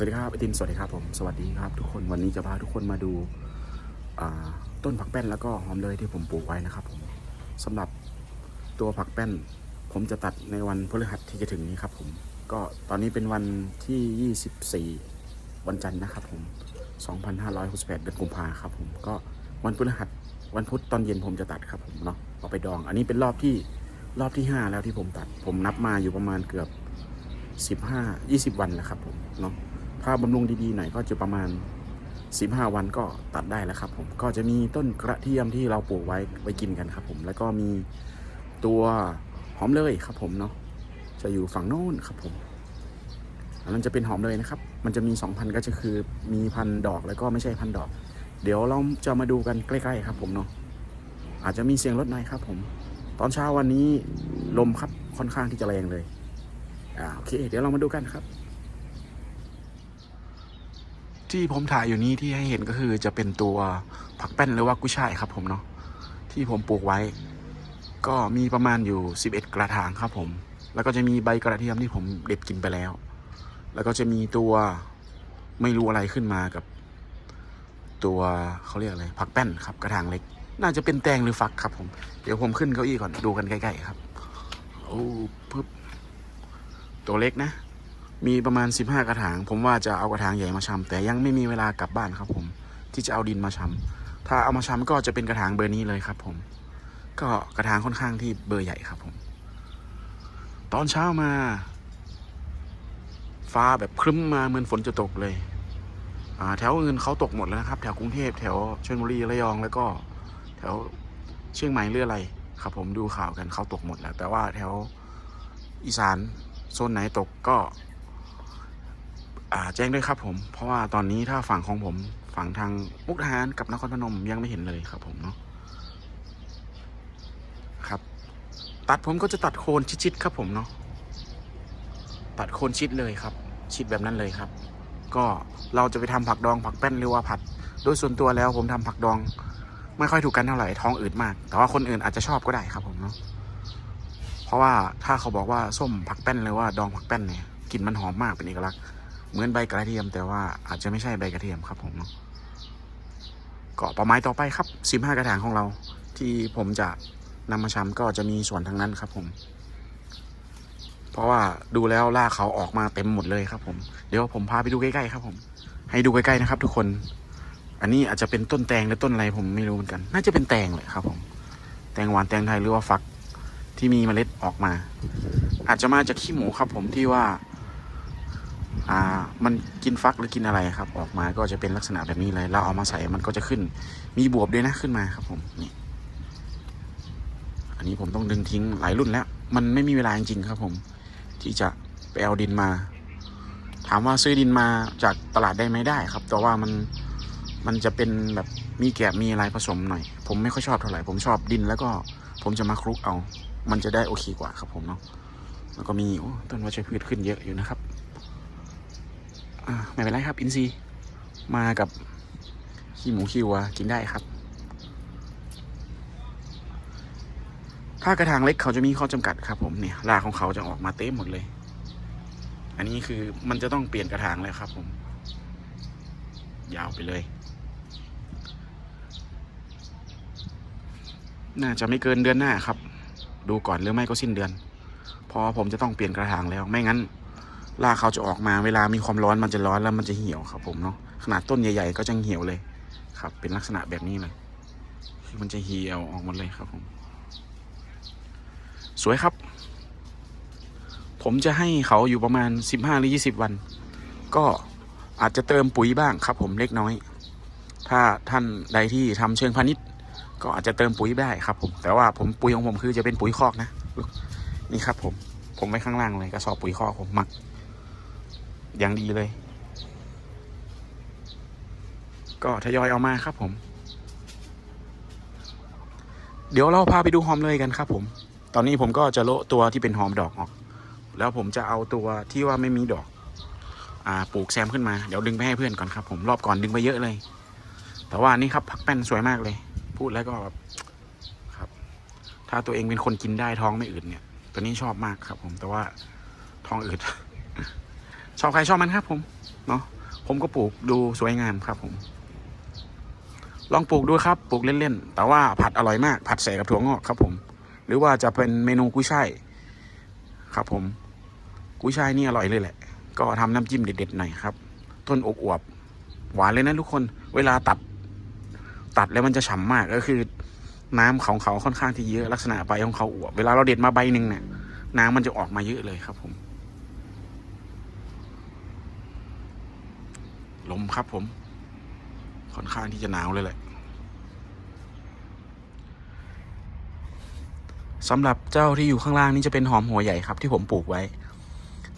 สวัสดีครับไอติมสวัสดีครับผมสวัสดีครับทุกคนวันนี้จะพาทุกคนมาดูาต้นผักแป้นแล้วก็หอมเลยที่ผมปลูกไว้นะครับผมสำหรับตัวผักแป้น ผมจะตัดในวันพฤหัสที่จะถึงนี้ครับผมก็ตอนนี้เป็นวันที่ 24 วันจันทร์นะครับผม 2568 เดือนกุมภาครับผมก็วันพฤหัสวันพุธตอนเย็นผมจะตัดครับผมเนาะเอาไปดอง อันนี้เป็นรอบที่รอบที่ 5 แล้วที่ผมตัด ผมนับมาอยู่ประมาณเกือบ 15 20 วันแล้วครับผมเนาะ ถ้าบำรุงดีๆหน่อยก็จะประมาณ 15 วันก็ตัดได้แล้วครับผมก็จะมีต้นกระเทียมที่เราปลูกไว้ไว้กินกันครับผมแล้วก็มีตัวหอมเลยครับผมเนาะจะอยู่ฝั่งโน้นครับผมอันนั้นจะเป็นหอมเลยนะครับ มันจะมี2พันก็จะคือมีพันดอกแล้วก็ไม่ใช่พันดอก เดี๋ยวเราจะมาดูกันใกล้ๆครับผมเนาะอาจจะมีเสียงรถหน่อยครับผม ตอนเช้าวันนี้ลมครับค่อนข้างที่จะแรงเลยอ่าโอเค เดี๋ยวเรามาดูกันครับ ที่ผมถ่ายอยู่นี้ที่ให้เห็นก็คือจะเป็นตัวผักแป้นหรือว่ากุ้ยช่ายครับผมเนาะที่ผมปลูกไว้ ก็มีประมาณอยู่ 11 กระถางครับผม แล้วก็จะมีใบกระเทียมที่ผมเด็ดกินไปแล้ว แล้วก็จะมีตัวไม่รู้อะไรขึ้นมากับ ตัวเขาเรียกอะไรผักแป้นครับกระถางเล็ก น่าจะเป็นแตงหรือฟักครับผมเดี๋ยวผมขึ้นเก้าอี้ก่อนดูกันใกล้ๆครับโอ้ปึ๊บตัวเล็กนะ มีประมาณ 15 กระถาง ผมว่าจะเอากระถางใหญ่มาชำแต่ยังไม่มีเวลากลับบ้านครับผม ที่จะเอาดินมาชำถ้าเอามาชำก็จะเป็นกระถางเบอร์นี้เลยครับผม ก็กระถางค่อนข้างที่เบอร์ใหญ่ครับผม ตอนเช้ามา ฟ้าแบบครึ้มมาเหมือนฝนจะตกเลยอ่าแถวอื่นเขาตกหมดแล้วนะครับ แถวกรุงเทพแถวชลบุรีระยองแล้วก็ แถวเชียงใหม่เรืออะไรครับผมดูข่าวกันเขาตกหมดแล้ว แต่ว่าแถวอีสานโซนไหนตกก็ แจ้งด้วยครับผม เพราะว่าตอนนี้ถ้าฝั่งของผมฝั่งทางมุกดาหารกับนครพนมยังไม่เห็นเลยครับผมเนาะครับ ตัดผมก็จะตัดโคนชิดๆครับผมเนาะตัดโคนชิดเลยครับ ชิดแบบนั้นเลยครับ ก็เราจะไปทำผักดองผักแป้นหรือว่าผัด โดยส่วนตัวแล้วผมทำผักดอง ไม่ค่อยถูกกันเท่าไหร่ท้องอืดมาก แต่ว่าคนอื่นอาจจะชอบก็ได้ครับผมเนาะเพราะว่าถ้าเขาบอกว่าส้มผักแป้นหรือว่าดองผักแป้นเนี่ยกลิ่นมันหอมมากเป็นเอกลักษณ์ เหมือนใบกระเทียม แต่ว่าอาจจะไม่ใช่ใบกระเทียมครับผมเนาะก็ป้าหมายต่อไปครับ15กระถางของเรา ที่ผมจะนำมาชำก็จะมีส่วนทางนั้นครับผม เพราะว่าดูแล้วลากเขาออกมาเต็มหมดเลยครับ ผม เดี๋ยวผมพาไปดูใกล้ๆครับผม ให้ดูใกล้ๆนะครับ ทุกคน อันนี้อาจจะเป็นต้นแตงหรือต้นอะไรผมไม่รู้เหมือนกัน น่าจะเป็นแตงเลยครับ ผม แตงหวานแตงไทยหรือว่าฟักที่มีเมล็ดออกมา อาจจะมาจากขี้หมูครับ ผมที่ว่า อ่ามันกินฟักหรือกินอะไรครับ ออกมาก็จะเป็นลักษณะแบบนี้เลย เราเอามาใส่มันก็จะขึ้น มีบวบด้วยนะขึ้นมาครับผมนี่อันนี้ผมต้องดึงทิ้งหลายรุ่นแล้ว มันไม่มีเวลาจริงๆครับ ผม ที่จะไปเอาดินมา ถามว่าซื้อดินมาจากตลาดได้ไหมได้ครับ แต่ว่ามันมันจะเป็นแบบมีแกบมีอะไรผสมหน่อย ผมไม่ค่อยชอบเท่าไหร่ผมชอบดินแล้วก็ผมจะมาคลุกเอา มันจะได้โอเคกว่าครับผมเนาะแล้วก็มีต้นวัชพืชขึ้นเยอะอยู่นะครับ ไม่เป็นไรครับ อินซีมากับขี้หมูขี้วัวกินได้ครับ ถ้ากระถางเล็กเขาจะมีข้อจำกัดครับ ผมเนี่ยรากของเขาจะออกมาเต็มหมดเลย อันนี้คือมันจะต้องเปลี่ยนกระถางเลยครับ ผม ยาวไปเลย น่าจะไม่เกินเดือนหน้าครับ ดูก่อนหรือไม่ก็สิ้นเดือนพราะผมจะต้องเปลี่ยนกระถางแล้วไม่งั้น รากเขาจะออกมาเวลามีความร้อนมันจะร้อนแล้วมันจะเหี่ยวครับ ผมเนาะขนาดต้นใหญ่ ๆ ก็จะเหี่ยวเลยครับ เป็นลักษณะแบบนี้เลยมันจะเหี่ยวออกหมดเลยครับผม สวยครับ ผมจะให้เขาอยู่ประมาณสิบห้าหรือยี่สิบวัน ก็อาจจะเติมปุ๋ยบ้างครับ ผมเล็กน้อย ถ้าท่านใดที่ทำเชิงพาณิชย์ ก็อาจจะเติมปุ๋ยได้ครับ ผม แต่ว่าผมปุ๋ยของผมคือจะเป็นปุ๋ยคอกนะ นี่ครับ ผม ผมไว้ข้างล่างเลยกระสอบปุ๋ยคอกผมหมัก อย่างดีเลย ก็ทยอยเอามาครับผม เดี๋ยวเราพาไปดูหอมเลยกันครับผม ตอนนี้ผมก็จะโละตัวที่เป็นหอมดอกออก แล้วผมจะเอาตัวที่ว่าไม่มีดอก อ่าปลูกแซมขึ้นมา เดี๋ยวดึงไปให้เพื่อนก่อนครับผมรอบก่อนดึงไปเยอะเลย แต่ว่านี่ครับผักแป้นสวยมากเลย พูดแล้วก็แบบครับ ถ้าตัวเองเป็นคนกินได้ท้องไม่อืดเนี่ย ตัวนี้ชอบมากครับผมแต่ว่าท้องอืด ชอบใครชอบมันครับผมเนาะผมก็ปลูกดูสวยงามครับผม ลองปลูกดูครับปลูกเล่นๆ แต่ว่าผัดอร่อยมาก ผัดใส่กับถั่วงอกครับผม หรือว่าจะเป็นเมนูกุ้ยช่ายครับผม กุ้ยช่ายนี่อร่อยเลยแหละ ก็ทำน้ำจิ้มเด็ดๆหน่อยครับต้นอกอวบ หวานเลยนะทุกคน เวลาตัด ตัดแล้วมันจะฉ่ำมากก็คือ น้ำของเขาค่อนข้างที่เยอะลักษณะใบของเขาอวบ เวลาเราเด็ดมาใบหนึ่งเนี่ยน้ำมันจะออกมาเยอะเลยครับผม ลมครับผม ค่อนข้างที่จะหนาวเลยแหละสำหรับเจ้าที่อยู่ข้างล่างนี่จะเป็นหอมหัวใหญ่ครับที่ผมปลูกไว้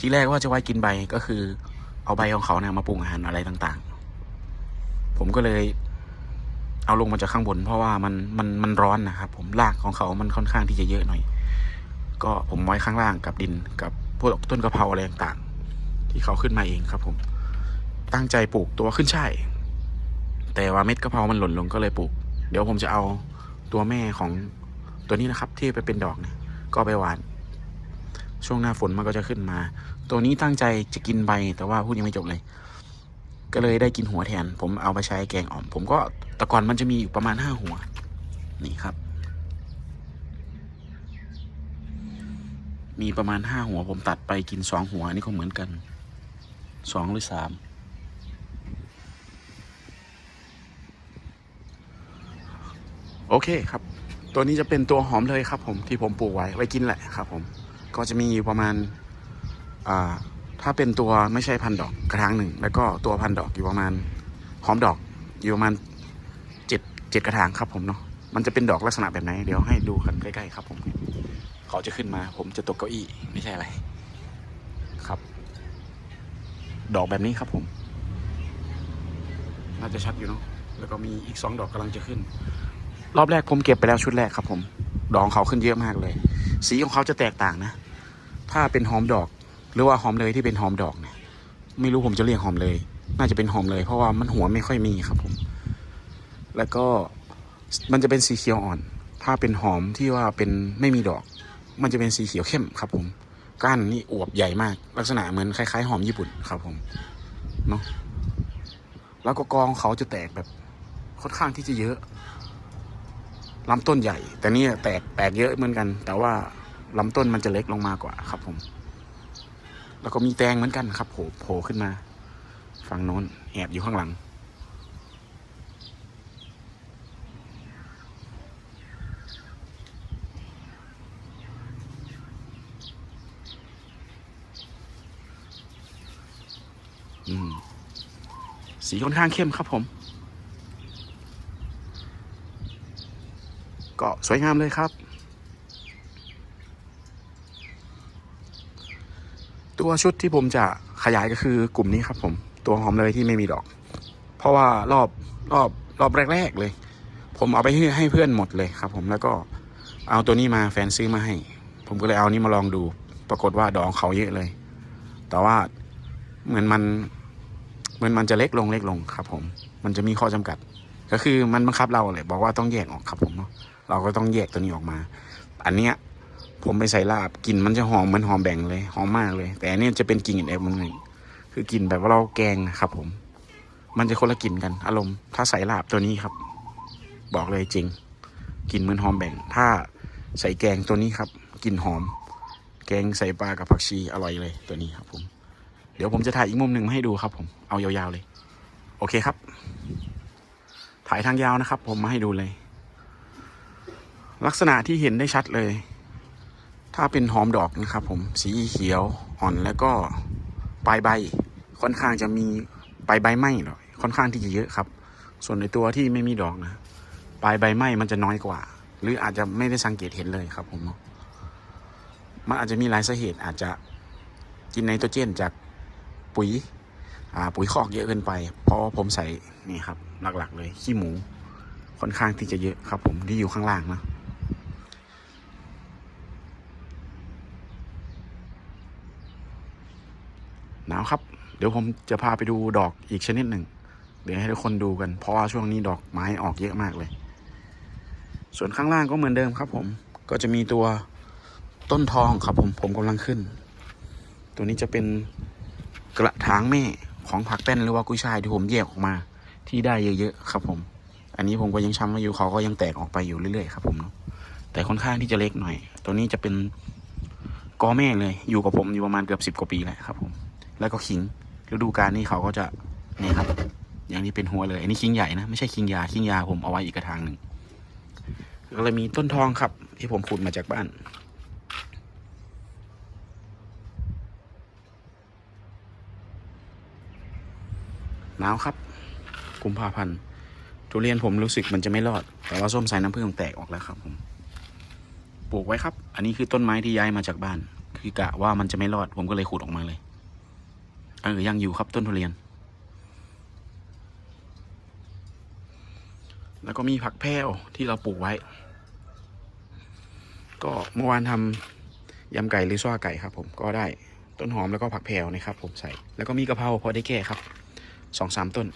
ที่แรกว่าจะไว้กินใบก็คือ เอาใบของเขาเนี่ยมาปรุงอาหารอะไรต่างๆ ผมก็เลย เอาลงมาจากข้างบน เพราะว่ามันมันมันร้อนนะครับผมรากของเขามันค่อนข้างที่จะเยอะหน่อย ก็ผมไว้ข้างล่างกับดินกับพวกต้นกระเพราอะไรต่างๆ ที่เขาขึ้นมาเองครับผม ตั้งใจปลูกตัวขึ้นช่ายแต่ว่าเม็ดกะเพรามันหล่นลงก็เลยปลูก เดี๋ยวผมจะเอาตัวแม่ของตัวนี้นะครับ ที่ไปเป็นดอกเนี่ยก็ไปหวาน ช่วงหน้าฝนมันก็จะขึ้นมา ตัวนี้ตั้งใจจะกินใบแต่ว่าพูดยังไม่จบเลย ก็เลยได้กินหัวแทน ผมเอาไปใช้แกงอ่อม ผมก็แต่ก่อนมันจะมีอยู่ประมาณห้าหัว นี่ครับ มีประมาณห้าหัว ผมตัดไปกินสองหัวอันนี่ก็เหมือนกันสองหรือสาม โอเคครับ ตัวนี้จะเป็นตัวหอมเลยครับ ผมที่ผมปลูกไว้ไว้กินแหละครับ ผมก็จะมีอยู่ประมาณอ่าถ้าเป็นตัวไม่ใช่พันดอกกระถางหนึ่งแล้วก็ตัวพันดอกอยู่ประมาณหอมดอกอยู่ประมาณเจ็ดเจ็ดกระถางครับ ผมเนาะมันจะเป็นดอกลักษณะแบบไหนเดี๋ยวให้ดูกันใกล้ๆครับ ผมเขาจะขึ้นมา ผมจะตกเก้าอี้ไม่ใช่อะไรครับ ดอกแบบนี้ครับผม น่าจะชัดอยู่เนาะแล้วก็มีอีกสองดอกกำลังจะขึ้น รอบแรกผมเก็บไปแล้วชุดแรกครับผมดอกของเขาขึ้นเยอะมากเลย สีของเขาจะแตกต่างนะ ถ้าเป็นหอมดอก หรือว่าหอมเลยที่เป็นหอมดอกเนี่ย ไม่รู้ผมจะเรียกหอมเลย น่าจะเป็นหอมเลย เพราะว่ามันหัวไม่ค่อยมีครับผม แล้วก็มันจะเป็นสีเขียวอ่อน ถ้าเป็นหอมที่ว่าเป็นไม่มีดอก มันจะเป็นสีเขียวเข้มครับผม ก้านนี่อวบใหญ่มาก ลักษณะเหมือนคล้ายๆ หอมญี่ปุ่นครับผม เนาะ แล้วก็กองเขาจะแตกแบบค่อนข้างที่จะเยอะ ลำต้นใหญ่ แต่นี่แตกแตกเยอะเหมือนกัน แต่ว่าลำต้นมันจะเล็กลงมากว่าครับ ผม แล้วก็มีแตงเหมือนกันครับโผล่โผล่ขึ้นมา ฝั่งโน้นแอบอยู่ข้างหลัง อืมสีค่อนข้างเข้มครับผม ก็สวยงามเลยครับ ตัวชุดที่ผมจะขยายก็คือกลุ่มนี้ครับ ผมตัวหอมเลยที่ไม่มีดอก เพราะว่ารอบรอบรอบแรก ๆ เลย ผมเอาไปให้ให้เพื่อนหมดเลยครับ ผมแล้วก็เอาตัวนี้มาแฟนซื้อมาให้ ผมก็เลยเอานี้มาลองดู ปรากฏว่าดอกเขาเยอะเลย แต่ว่าเหมือนมันเหมือนมันจะเล็กลงเล็กลงครับ ผม มันจะมีข้อจำกัด ก็คือมันบังคับเราเลยบอกว่าต้องแยกออกครับผมเนาะ เราก็ต้องแยกตัวนี้ออกมา อันเนี้ยผมไปใส่ลาบกลิ่นมันจะหอมเหมือนหอมแบ่งเลยหอมมากเลย แต่อันนี้จะเป็นกลิ่นอื่นมันหนึ่งคือกลิ่นแบบว่าเราแกงครับ ผม มันจะคนละกลิ่นกัน อารมณ์ถ้าใส่ลาบตัวนี้ครับ บอกเลยจริงกลิ่นเหมือนหอมแบ่ง ถ้าใส่แกงตัวนี้ครับกลิ่นหอม แกงใส่ปลากับผักชีอร่อยเลยตัวนี้ครับ ผม เดี๋ยวผมจะถ่ายอีกมุมหนึ่งมาให้ดูครับ ผมเอายาวๆเลย โอเคครับ ถ่ายทางยาวนะครับ ผมมาให้ดูเลย ลักษณะที่เห็นได้ชัดเลย ถ้าเป็นหอมดอกนะครับผมสีเขียวอ่อนแล้วก็ปลายใบ ค่อนข้างจะมีปลายใบไหม้หน่อยค่อนข้างที่จะเยอะครับ ส่วนในตัวที่ไม่มีดอกนะปลายใบไหม้มันจะน้อยกว่า หรืออาจจะไม่ได้สังเกตเห็นเลยครับผมเนาะมันอาจจะมีหลายสาเหตุอาจจะกินไนโตรเจนจากปุ๋ยปุ๋ยคอกเยอะเกินไป เพราะผมใส่นี่ครับหลักๆ เลยขี้หมูค่อนข้างที่จะเยอะครับผมที่อยู่ข้างล่างนะ หนาวครับ เดี๋ยวผมจะพาไปดูดอกอีกชนิดหนึ่ง เดี๋ยวให้ทุกคนดูกัน เพราะว่าช่วงนี้ดอกไม้ออกเยอะมากเลย ส่วนข้างล่างก็เหมือนเดิมครับ ผม ก็จะมีตัวต้นทองครับ ผม ผมกำลังขึ้น ตัวนี้จะเป็นกระถางแม่ของผักแป้นหรือว่ากุ้ยช่ายที่ผมแยกออกมา ที่ได้เยอะๆครับ ผม อันนี้ผมก็ยังช้ำไว้อยู่เขาก็ยังแตกออกไปอยู่เรื่อยๆครับผมเนาะ แต่ค่อนข้างที่จะเล็กหน่อย ตัวนี้จะเป็นกอแม่เลย อยู่กับผมอยู่ประมาณเกือบสิบกว่าปีแล้วครับผม แล้วก็ขิงฤดูกาลนี้เขาก็จะนี่ครับ อย่างนี้เป็นหัวเลยอันนี้คิงใหญ่นะไม่ใช่คิงยาคิงยาผมเอาไว้อีกกระถางหนึ่งก็เลยมีต้นทองครับ ที่ผมขุดมาจากบ้านหนาวครับ กุมภาพันธ์ทุเรียนผมรู้สึกมันจะไม่รอด แต่ว่าส้มสายน้ำผึ้งแตกออกแล้วครับผม ปลูกไว้ครับ อันนี้คือต้นไม้ที่ย้ายมาจากบ้าน คือกะว่ามันจะไม่รอด ผมก็เลยขุดออกมาเลย เออยังอยู่ครับต้นทุเรียน แล้วก็มีผักแพรวที่เราปลูกไว้ ก็เมื่อวานทำยำไก่หรือซ้อไก่ครับ ผมก็ได้ต้นหอมแล้วก็ผักแพรวนะครับ ผมใส่ แล้วก็มีกะเพราพอได้แก้ครับสองสามต้น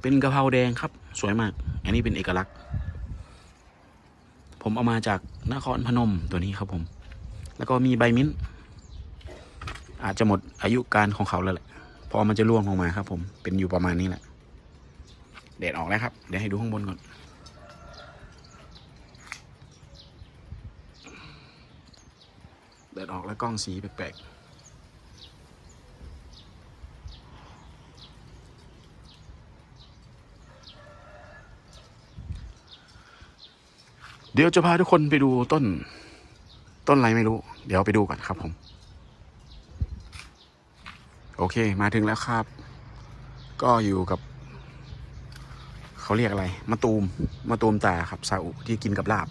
เป็นกะเพราแดงครับ สวยมาก อันนี้เป็นเอกลักษณ์ ผมเอามาจากนครพนมตัวนี้ครับผม แล้วก็มีใบมิ้นท์ อาจจะหมดอายุการของเขาแล้วแหละพอมันจะร่วงลงมาครับ ผมเป็นอยู่ประมาณนี้แหละแดดออกแล้วครับ เดี๋ยวให้ดูข้างบนก่อนแดดออกแล้วกล้องสีแปลกๆเดี๋ยวจะพาทุกคนไปดูต้น ต้นอะไรไม่รู้ เดี๋ยวไปดูก่อนครับผม โอเค มาถึงแล้วครับ ก็อยู่กับ เขาเรียกอะไรมะตูมมะตูมตาครับซาอุที่กินกับลาบ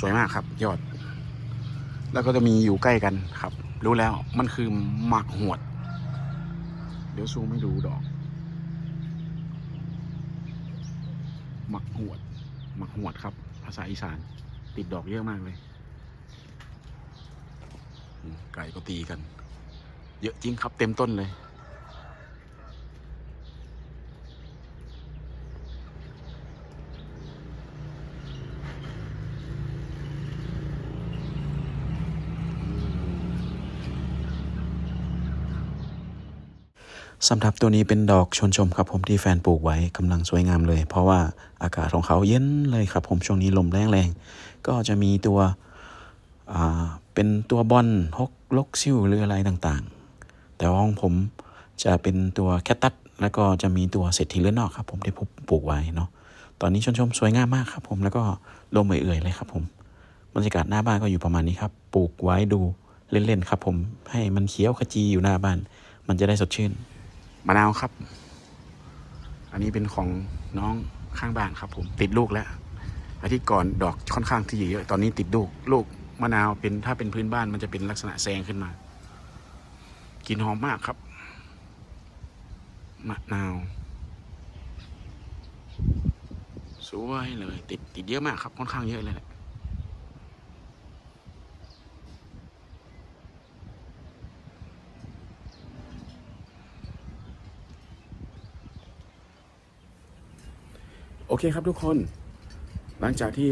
สวยมากครับ ยอด แล้วก็จะมีอยู่ใกล้กันครับ รู้แล้วมันคือหมากหวด เดี๋ยวซูมให้ดูดอกหมักหวดหมักหวดครับ ภาษาอีสาน ติดดอกเยอะมากเลย ไก่ก็ตีกัน เยอะจริงครับเต็มต้นเลย สำหรับตัวนี้เป็นดอกชวนชมครับผมที่แฟนปลูกไว้กำลังสวยงามเลย เพราะว่าอากาศของเขาเย็นเลยครับผมช่วงนี้ลมแรงแรง ก็จะมีตัวเป็นตัวบอลฮกลกซิ่วหรืออะไรต่างๆ แต่ว่าของผมจะเป็นตัวแคตตัสแล้วก็จะมีตัวเศรษฐีเลือนนอกครับ ผมที่ผมปลูกไว้เนาะตอนนี้ชวนชมสวยงามมากครับ ผมแล้วก็ลมเอื่อยๆเลยครับ ผมบรรยากาศหน้าบ้านก็อยู่ประมาณนี้ครับปลูกไว้ดูเล่นๆครับ ผมให้มันเขียวขจีอยู่หน้าบ้าน มันจะได้สดชื่นมะนาวครับ อันนี้เป็นของน้องข้างบ้านครับ ผมติดลูกแล้วอาทิตย์ก่อนดอกค่อนข้างที่เยอะตอนนี้ติดลูกลูกมะนาวเป็นถ้าเป็นพื้นบ้านมันจะเป็นลักษณะแซงขึ้นมา กินหอมมากครับ มะนาว สวยเลย ติดติดเยอะมากครับ ค่อนข้างเยอะเลยแหละโอเคครับทุกคน หลังจากที่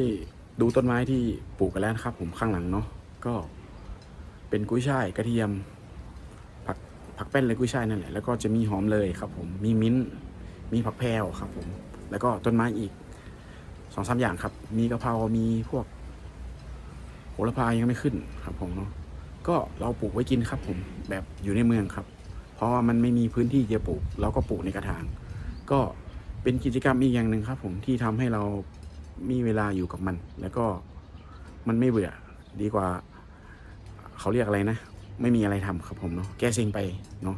ดูต้นไม้ที่ปลูกกันแล้วนะครับ ผมข้างหลังเนาะก็เป็นกุ้ยช่ายกระเทียม ผักแป้นเลยกุ้ยช่ายนั่นแหละแล้วก็จะมีหอมเลยครับผมมีมิ้นท์มีผักแพรวครับผมแล้วก็ต้นไม้อีกสองสามอย่างครับ มีกะเพรา มีพวกโหระพายังไม่ขึ้นครับผมเนาะก็เราปลูกไว้กินครับ ผมแบบอยู่ในเมืองครับ เพราะว่ามันไม่มีพื้นที่จะปลูก เราก็ปลูกในกระถาง ก็เป็นกิจกรรมอีกอย่างหนึ่งครับ ผมที่ทำให้เรามีเวลาอยู่กับมัน แล้วก็มันไม่เบื่อดีกว่า เขาเรียกอะไรนะ ไม่มีอะไรทำครับผมเนาะแก้เซ็งไปเนาะ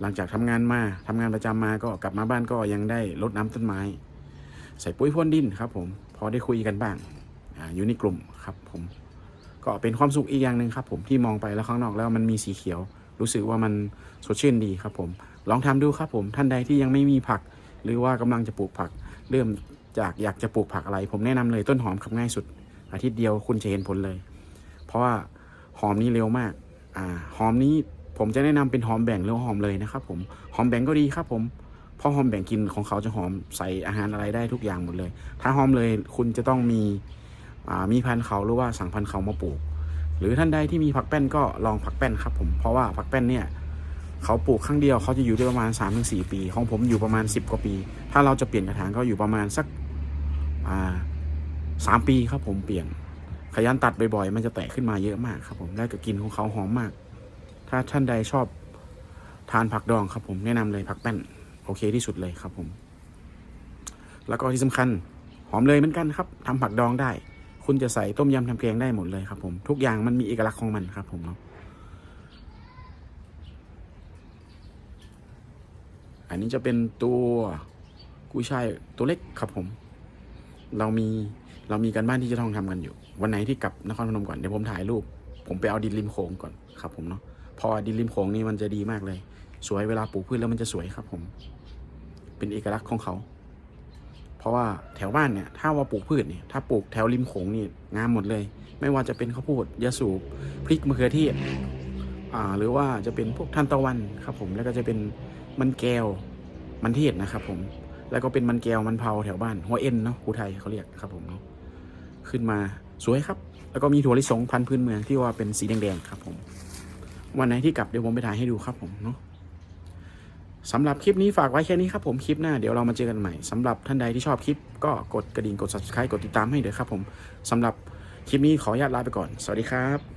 หลังจากทำงานมาทำงานประจำมาก็กลับมาบ้านก็ยังได้รดน้ำต้นไม้ ใส่ปุ๋ยพ่นดินครับ ผมพอได้คุยกันบ้างออยู่ในกลุ่มครับผม ก็เป็นความสุขอีกอย่างหนึ่งครับ ผมที่มองไปแล้วข้างนอกแล้วมันมีสีเขียว รู้สึกว่ามันสดชื่นดีครับ ผม ลองทำดูครับ ผมท่านใดที่ยังไม่มีผัก หรือว่ากำลังจะปลูกผัก เริ่มจากอยากจะปลูกผักอะไร ผมแนะนำเลยต้นหอมครับง่ายสุด อาทิตย์เดียวคุณจะเห็นผลเลย เพราะว่าหอมนี้เร็วมาก อ่าหอมนี้ผมจะแนะนำเป็นหอมแบ่งหรือหอมเลยนะครับผมหอมแบ่งก็ดีครับผมเพราะหอมแบ่งกินของเขาจะหอมใส่อาหารอะไรได้ทุกอย่างหมดเลย ถ้าหอมเลยคุณจะต้องมีมีพันธุ์เขาหรือว่าสั่งพันธุ์เขามาปลูก หรือท่านใดที่มีผักแป้นก็ลองผักแป้นครับผมเพราะว่าผักแป้นเนี่ยเขาปลูกครั้งเดียวเขาจะอยู่ได้ประมาณ 3-4 ปี ของผมอยู่ประมาณ 10 กว่าปี ถ้าเราจะเปลี่ยนกระถางก็อยู่ประมาณสักสามปีครับผมเปลี่ยน ขยันตัดบ่อยๆ มันจะแตกขึ้นมาเยอะมากครับผมและก็กินของเขาหอมมาก ถ้าท่านใดชอบทานผักดองครับผมแนะนำเลยผักแป้นโอเคที่สุดเลยครับผม แล้วก็ที่สำคัญหอมเลยเหมือนกันครับทำผักดองได้ คุณจะใส่ต้มยำทำแกงได้หมดเลยครับผม ทุกอย่างมันมีเอกลักษณ์ของมันครับผมเนาะอันนี้จะเป็นตัวกุ้ยช่ายตัวเล็กครับผม เรามี เรามีการบ้านที่จะต้องทำกันอยู่ วันไหนที่กลับนครพนมก่อนเดี๋ยวผมถ่ายรูป ผมไปเอาดินริมโขงก่อนครับ ผมเนาะพอดินริมโขงนี่มันจะดีมากเลย สวยเวลาปลูกพืชแล้วมันจะสวยครับ ผม เป็นเอกลักษณ์ของเขา เพราะว่าแถวบ้านเนี่ยถ้าว่าปลูกพืชเนี่ยถ้าปลูกแถวริมโขงนี่งามหมดเลย ไม่ว่าจะเป็นข้าวโพดยาสูบพริกมะเขือเทศอ่าหรือว่าจะเป็นพวกทานตะวันครับ ผมแล้วก็จะเป็นมันแก้วมันเทศนะครับ ผมแล้วก็เป็นมันแก้วมันเผาแถวบ้านหัวเอ็นเนาะภูไทยเขาเรียกครับผมเนาะ ขึ้นมาสวยครับ แล้วก็มีถั่วลิสงพันธุ์พื้นเมืองที่ว่าเป็นสีแดงๆครับผม วันไหนที่กลับเดี๋ยวผมไปถ่ายให้ดูครับผมเนาะสำหรับคลิปนี้ฝากไว้แค่นี้ครับผมคลิปหน้าเดี๋ยวเรามาเจอกันใหม่สำหรับท่านใดที่ชอบคลิป ก็กดกระดิ่งกด subscribe กดติดตามให้เดี๋ยครับผมสำหรับคลิปนี้ขออนุญาตลาไปก่อน สวัสดีครับ